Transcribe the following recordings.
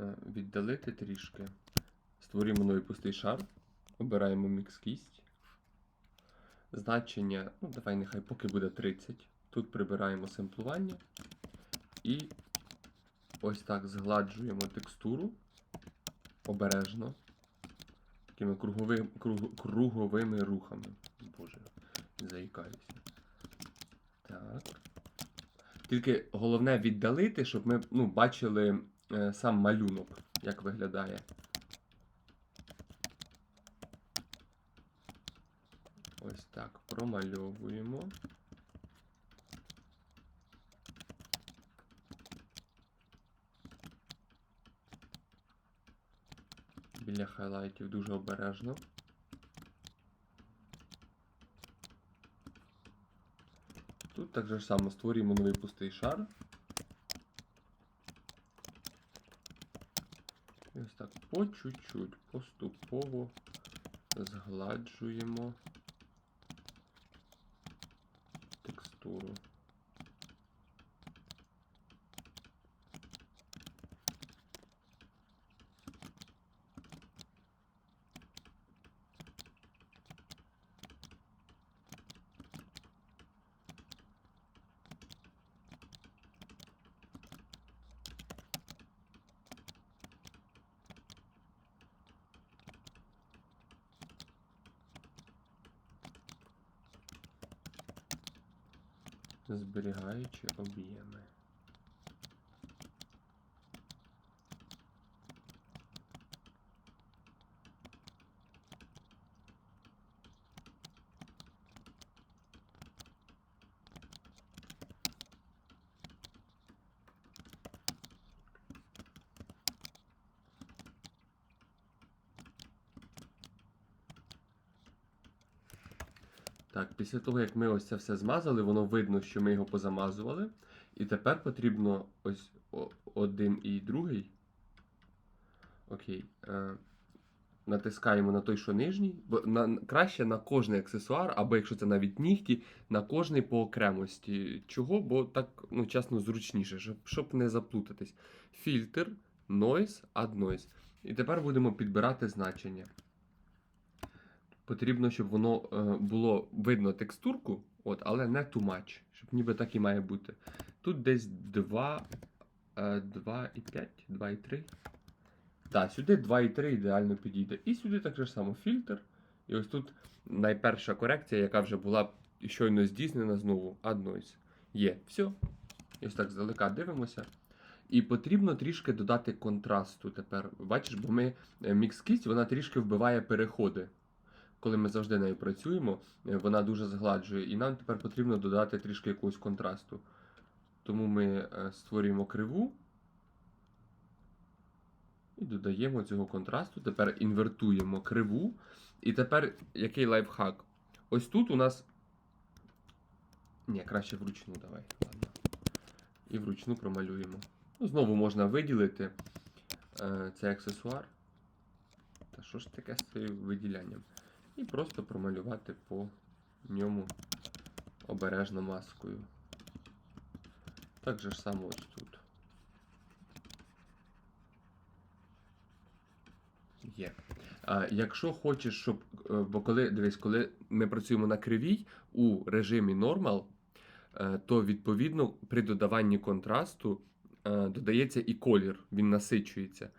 е, віддалити трішки. Створюємо новий пустий шар. Обираємо мікс кість. Значення, ну давай нехай поки буде 30. Тут прибираємо семплування. І ось так згладжуємо текстуру обережно. Такими кругови, круг, круговими рухами. Боже, заїкаюся. Так. Тільки головне віддалити, щоб ми ну, бачили сам малюнок, як виглядає. Ось так промальовуємо. Біля хайлайтів дуже обережно. Тут так же само створюємо новий пустий шар. І ось так по чуть-чуть, поступово згладжуємо текстуру. Зберігаючи об'єми. Так, після того, як ми ось це все змазали, воно видно, що ми його позамазували. І тепер потрібно ось один і другий. Окей. Е, натискаємо на той, що нижній. Бо на, краще на кожний аксесуар, або якщо це навіть нігті, на кожний по окремості. Чого? Бо так, ну, чесно, зручніше, щоб, щоб не заплутатись. Фільтр, noise, add noise. І тепер будемо підбирати значення. Потрібно, щоб воно е, було видно текстурку, от, але не too much, щоб ніби так і має бути. Тут десь 2, е, 2,5, 2,3. Так, сюди 2,3 ідеально підійде. І сюди так же само фільтр. І ось тут найперша корекція, яка вже була щойно здійснена знову, Add Noise. Є. Все. І ось так здалека дивимося. І потрібно трішки додати контрасту тепер. Бачиш, бо ми мікс кість, вона трішки вбиває переходи коли ми завжди нею працюємо, е, вона дуже згладжує. І нам тепер потрібно додати трішки якогось контрасту. Тому ми е, створюємо криву і додаємо цього контрасту. Тепер інвертуємо криву. І тепер який лайфхак? Ось тут у нас. Ні, краще вручну давай. Ладно. І вручну промалюємо. Ну, Знову можна виділити е, цей аксесуар. Та що ж таке з виділянням? І просто промалювати по ньому обережно маскою. Так же ж само ось тут. Є. А, якщо хочеш, щоб. е, Бо коли дивись, коли ми працюємо на кривій у режимі Normal, е, то відповідно при додаванні контрасту е, додається і колір, він насичується.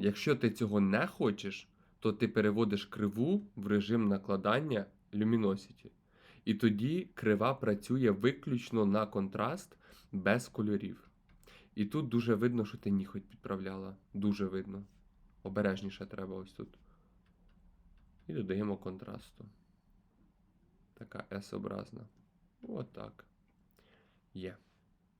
Якщо ти цього не хочеш, то ти переводиш криву в режим накладання Luminosity. І тоді крива працює виключно на контраст без кольорів. І тут дуже видно, що ти ніхоть підправляла. Дуже видно. Обережніше треба ось тут. І додаємо контрасту. Така S-образна. Отак. Є.